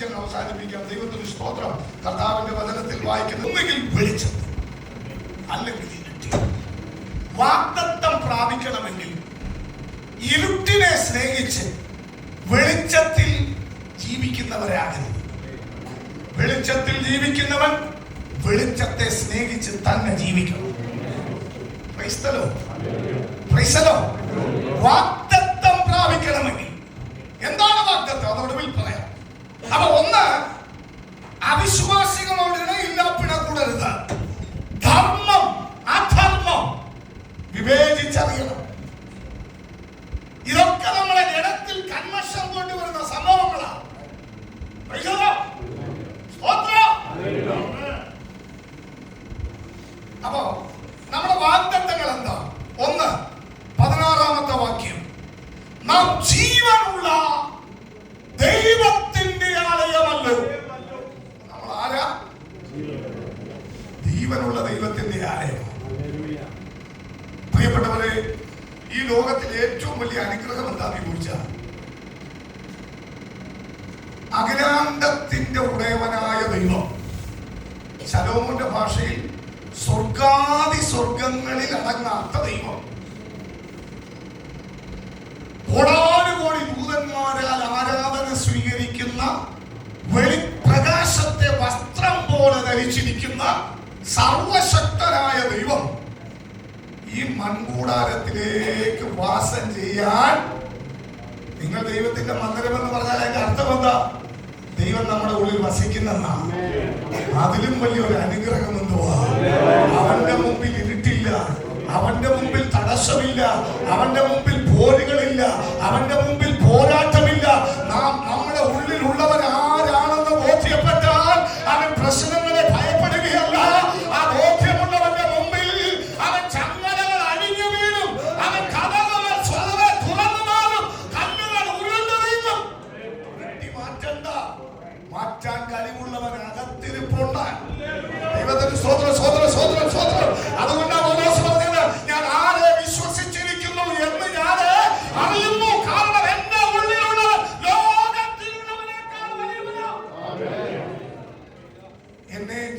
ഞങ്ങൾ അവസാനിപ്പിക്കാം ദൈവത്തിന് സ്തോത്രം. കർത്താവിന്റെ വചനത്തിൽ വായിക്കുന്നുണ്ടെങ്കിൽ ഒന്നുകിൽ വെളിച്ചം അല്ലെങ്കിൽ ഇരുട്ടി. വാഗ്ദത്തം പ്രാപിക്കണമെങ്കിൽ ഇരുട്ടിനെ സ്നേഹിച്ച് വെളിച്ചത്തിൽ ജീവിക്കുന്നവരാകരുത്. വെളിച്ചത്തിൽ ജീവിക്കുന്നവൻ വെളിച്ചത്തെ സ്നേഹിച്ച് തന്നെ ജീവിക്കണം. ക്രൈസ്തലോ? ക്രൈസ്തലോ? വാഗ്ദത്തം പ്രാപിക്കണമെങ്കിൽ. എന്താണ് വാക്തത്വം അതോടൊപ്പം പറയാം. അപ്പൊ ഒന്ന് അവിശ്വാസികളോട് ഇല്ലാപ്പിടക്കൂടരുത് ധർമ്മം അധർമ്മം വിവേചിച്ചറിയണം. ഇതൊക്കെ നമ്മളെ ജനത്തിൽ കന്മഷം കൊണ്ടുവരുന്ന സംഭവങ്ങളാണ് Praise the Lord. സ്തോത്രം. അപ്പോ നമ്മുടെ വാഗ്ദത്തങ്ങൾ എന്താ ഒന്ന് പതിനാറാമത്തെ വാക്യം നാം ജീവനുള്ള ദൈവത്തിന്റെ ആലയമല്ലോ നമ്മൾ ആരാ ജീവനുള്ള ദൈവത്തിന്റെ ആലയം. പ്രിയപ്പെട്ടവരെ ഈ ലോകത്തിൽ ഏറ്റവും വലിയ അനുഗ്രഹം എന്താ ചോദിച്ചാൽ അഖിലാണ്ടത്തിന്റെ ഉടയവനായ ദൈവം. ശലോമോന്റെ ഭാഷയിൽ സ്വർഗാദി സ്വർഗങ്ങളിൽ അടങ്ങാത്ത ദൈവം. കോടാനുകോടി ദൂതന്മാരാൽ ആരാധന സ്വീകരിക്കുന്ന വെളിപ്രകാശത്തെ വസ്ത്രം പോലെ ധരിച്ചിരിക്കുന്ന സർവശക്തനായ ദൈവം ഈ മൺകൂടാരത്തിലേക്ക് വാസം ചെയ്യാൻ നിങ്ങൾ ദൈവത്തിന്റെ മന്ദിരം എന്ന് പറഞ്ഞാൽ അതിന്റെ അർത്ഥം എന്താ? ദൈവം നമ്മുടെ ഉള്ളിൽ വസിക്കുന്നെന്നാണ് അതിലും വലിയൊരു അനുഗ്രഹം എന്തുവാ? അവന്റെ മുമ്പിൽ ഇരുട്ടില്ല. അവന്റെ മുമ്പിൽ തടസ്സമില്ല. അവന്റെ മുമ്പിൽ പോരുകളില്ല. അവന്റെ മുമ്പിൽ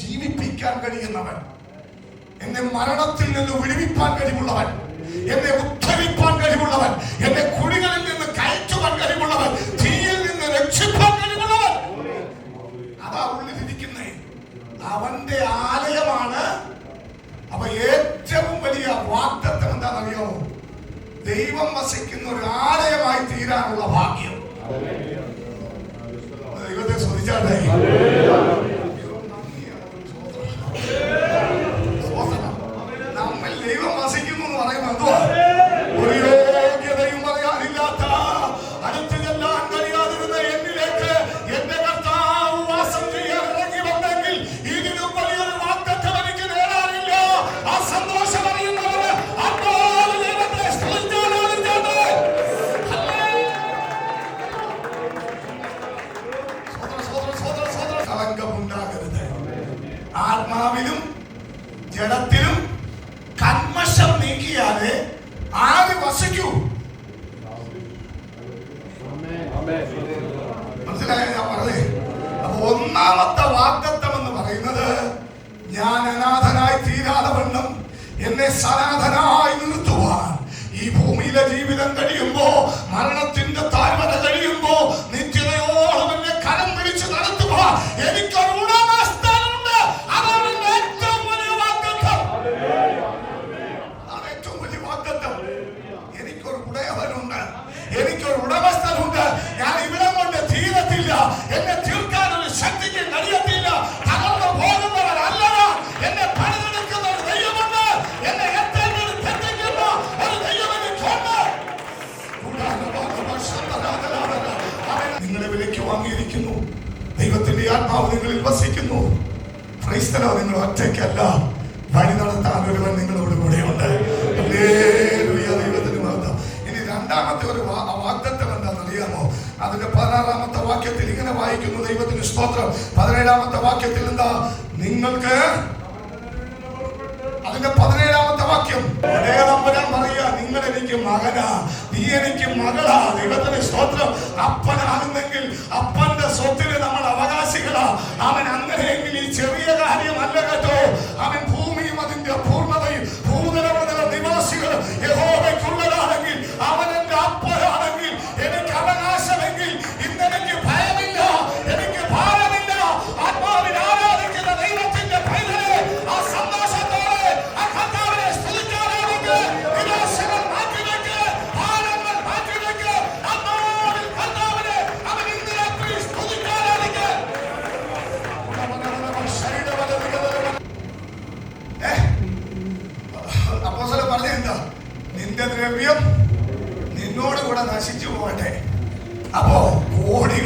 ജീവിപ്പിക്കാൻ കഴിയുന്നവൻ. എന്നെ മരണത്തിൽ നിന്ന് വിടുവിപ്പാൻ കഴിവുള്ളവൻ. എന്നെ ഉദ്ധരിപ്പാൻ കഴിവുള്ളവൻ. എന്നെ കുഴികളിൽ നിന്ന് കയറ്റുവാൻ കഴിവുള്ളവൻ. തീയിൽ നിന്ന് രക്ഷിപ്പാൻ കഴിവുള്ളവൻ. അതാ ഉള്ളിലിരിക്കുന്നേ അവന്റെ ആലയമാണ്. അപ്പൊ ഏറ്റവും വലിയ വാഗ്ദത്തം എന്താണെന്നറിയോ? ദൈവം വസിക്കുന്ന ഒരു ആലയമായി തീരാനുള്ള ഭാഗ്യം. ദൈവത്തെ ശ്രദ്ധിച്ചാട്ടെ ജഡത്തിലും കന്മശം നീക്കിയാലേ ആര് വസിക്കൂ? മനസ്സിലായ ഞാൻ പറഞ്ഞേ? അപ്പൊ ഒന്നാമത്തെ വാഗ്ദത്തം എന്ന് പറയുന്നത് ഞാൻ അനാഥനായി തീരാതെ വണ്ണം എന്നെ സനാഥനായി നിർത്തുവാൻ ഈ ഭൂമിയിലെ ജീവിതം കഴിയുമ്പോ ഒറ്റയ്ക്കല്ല വഴി നടത്താൻ ഒരുവൻ നിങ്ങളോട് കൂടെയുണ്ട്. ദൈവത്തിന് മഹത്വം. ഇനി രണ്ടാമത്തെ ഒരു വാഗ്ദത്തം എന്താണെന്ന് അറിയാമോ അതിന്റെ പതിനാറാമത്തെ വാക്യത്തിൽ ഇങ്ങനെ വായിക്കുന്നു ദൈവത്തിന് സ്തോത്രം. പതിനേഴാമത്തെ വാക്യത്തിൽ എന്താ? നിങ്ങൾക്ക് അതിന്റെ പതിനേഴാമത്തെ വാക്യം. ഒരേ തമ്പുരാൻ പറയാ നിങ്ങൾ എനിക്ക് മകനാ നീ എനിക്ക് മകളാ ദൈവത്തിന് സ്തോത്രം. അപ്പനാകുന്നെങ്കിൽ അപ്പന്റെ സ്വത്തിന് നമ്മൾ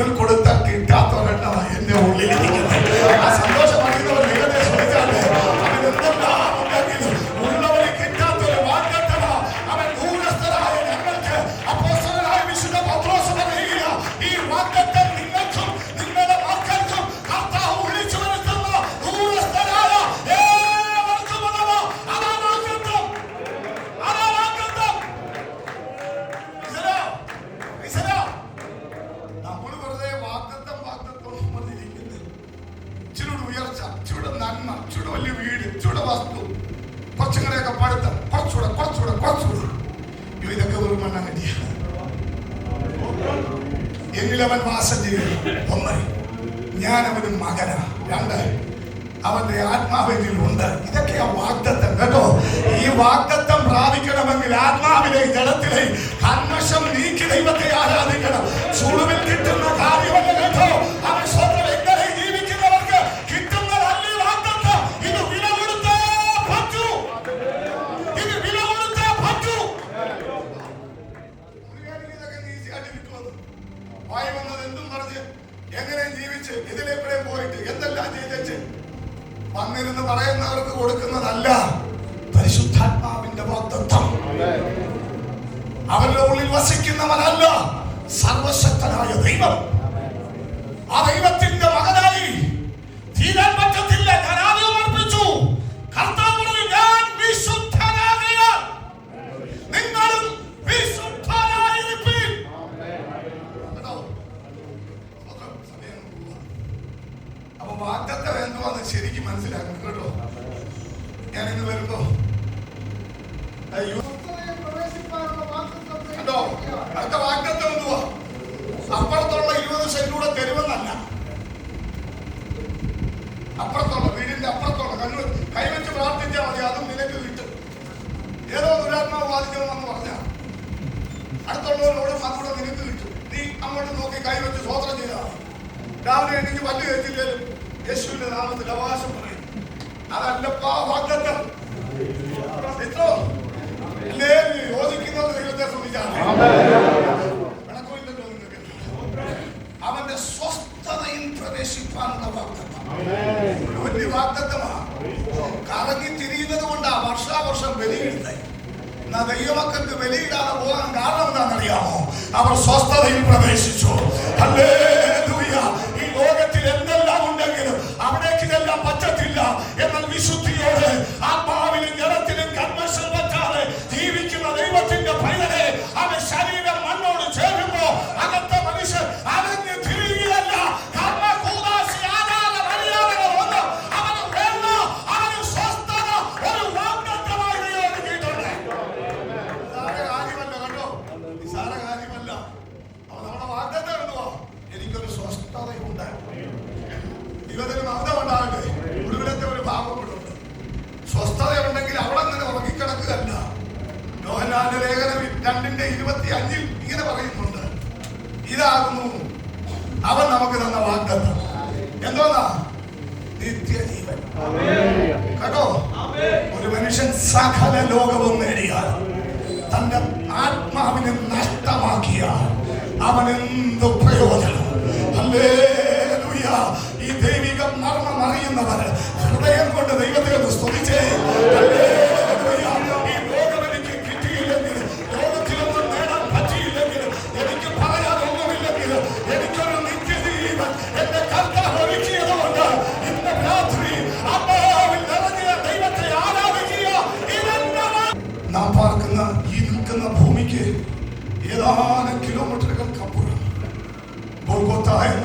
കോടികൾ കൊടുത്താൽ കിട്ടാത്തവരെണ്ണമാണ് എന്റെ ഉള്ളിലിരിക്കുന്നത്. എന്നിലവൻ വാസം ചെയ്യും. ഒന്ന് ഞാൻ അവന് മകനാ. രണ്ട് അവന്റെ ആത്മാവിൽ ഉണ്ട്. ഇതൊക്കെയാ വാഗ്ദത്തം. കേട്ടോ ഈ വാഗ്ദത്തം പ്രാപിക്കണമെങ്കിൽ ആത്മാവിലെ ജലത്തിലെ കന്മഷം നീക്കി ദൈവത്തെ ആരാധിക്കണം. കിട്ടുന്ന അവരുടെ ഉള്ളിൽ വസിക്കുന്നവനല്ല സർവശക്തനായ ദൈവം. ആ ദൈവത്തിന്റെ മകനായി തീരാൻ പറ്റത്തില്ല. എന്തുവാന്ന് ശരിക്കും മനസ്സിലാക്കണം കേട്ടോ. ഞാൻ ഇന്ന് വരുമ്പോ അയ്യോ അടുത്ത വാഗ്ദത്തം എന്തുവാ? അപ്പുറത്തുള്ള ഇരുപത് സെന്റൂടെ തരുമെന്നല്ല. അപ്പുറത്തുള്ള വീടിന്റെ അപ്പുറത്തുള്ള കണ്ണു കൈവച്ച് പ്രാർത്ഥിച്ചാൽ മതി അതും നിനക്ക് കിട്ടും. ഏതോ ദുരാത്മാവ് ബാധിക്കണമെന്ന് പറഞ്ഞ. അടുത്തുള്ളവരോട് അതുകൂടെ നിനക്ക് കിട്ടും. നീ അങ്ങോട്ട് നോക്കി കൈവച്ച് സ്വോത്രം ചെയ്താൽ രാവിലെ എനിക്ക് പല്ല് കഴിച്ചില്ലേലും യേശുവിന്റെ നാമത്തിൽ അവകാശം പറയും. അതല്ലപ്പാ വാഗ്ദത്തം. അല്ലേ യോജിക്കുന്നത് ദൈവത്തെ നിങ്ങൾക്ക്. അവന്റെ സ്വസ്ഥതയിൽ പ്രവേശിപ്പാനുള്ള വാഗ്ദത്തം. വലിയ വാഗ്ദത്തമാ. കറങ്ങി തിരിയുന്നത് കൊണ്ടാ വർഷാവർഷം ബലിയിടുന്നത്. എന്നാ ദൈവമക്കൾക്ക് ബലിയിടാതെ പോകാൻ കാരണം എന്താണെന്നറിയാമോ? അവർ സ്വസ്ഥതയിൽ പ്രവേശിച്ചു. ഹല്ലേലൂയ. ഈ ലോകത്തിൽ സകല ലോകവും നേടിയാൽ തന്റെ ആത്മാവിനെ നഷ്ടമാക്കിയാൽ അവൻ എന്ത് പ്രയോജനം. ഈ ദൈവിക മർമ്മം അറിയുന്നവർ ഹൃദയം കൊണ്ട് ദൈവത്തെ സ്തുതിച്ചേ.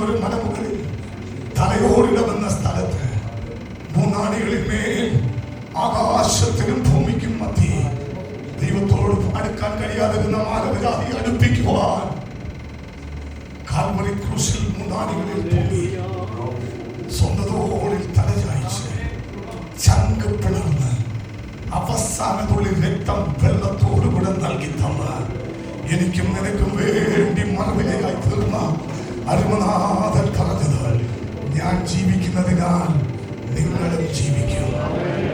എന്നൊരു മലമുകളിൽ തലയോടിടമെന്ന സ്ഥലത്ത് മൂന്നാണികളിൽ മേൽ ആകാശത്തിനും ഭൂമിക്കും മധ്യേ ദൈവത്തോട് അടുക്കാൻ കഴിയാതിരുന്ന മാനവജാതി അടുപ്പിക്കുവാൻ കാൽവറി ക്രൂശിൽ മൂന്നാടികളിൽ തൂങ്ങി സ്വന്തതോളിൽ തലചായിച്ച് ചങ്ക് പിളർന്ന് അവസാനത്തുള്ളിൽ രക്തം വെള്ളത്തോടുകൂടെ നൽകി തന്ന. എനിക്കും നിനക്കും വേണ്ടി മറവിലയായി തീർന്ന. അരുമനാഥൻ പറഞ്ഞത് ഞാൻ ജീവിക്കുന്നതിനാൽ നിങ്ങളും ജീവിക്കും.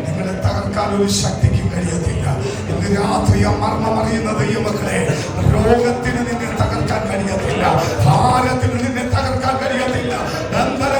നിങ്ങളെ തകർക്കാൻ ഒരു ശക്തിക്കും കഴിയത്തില്ല. ഇന്ന് രാത്രി മരണം അറിയുന്ന രോഗത്തിന് നിന്നെ തകർക്കാൻ കഴിയത്തില്ല. ഭാരത്തിന് നിന്നെ തകർക്കാൻ കഴിയത്തില്ല. ബന്ധന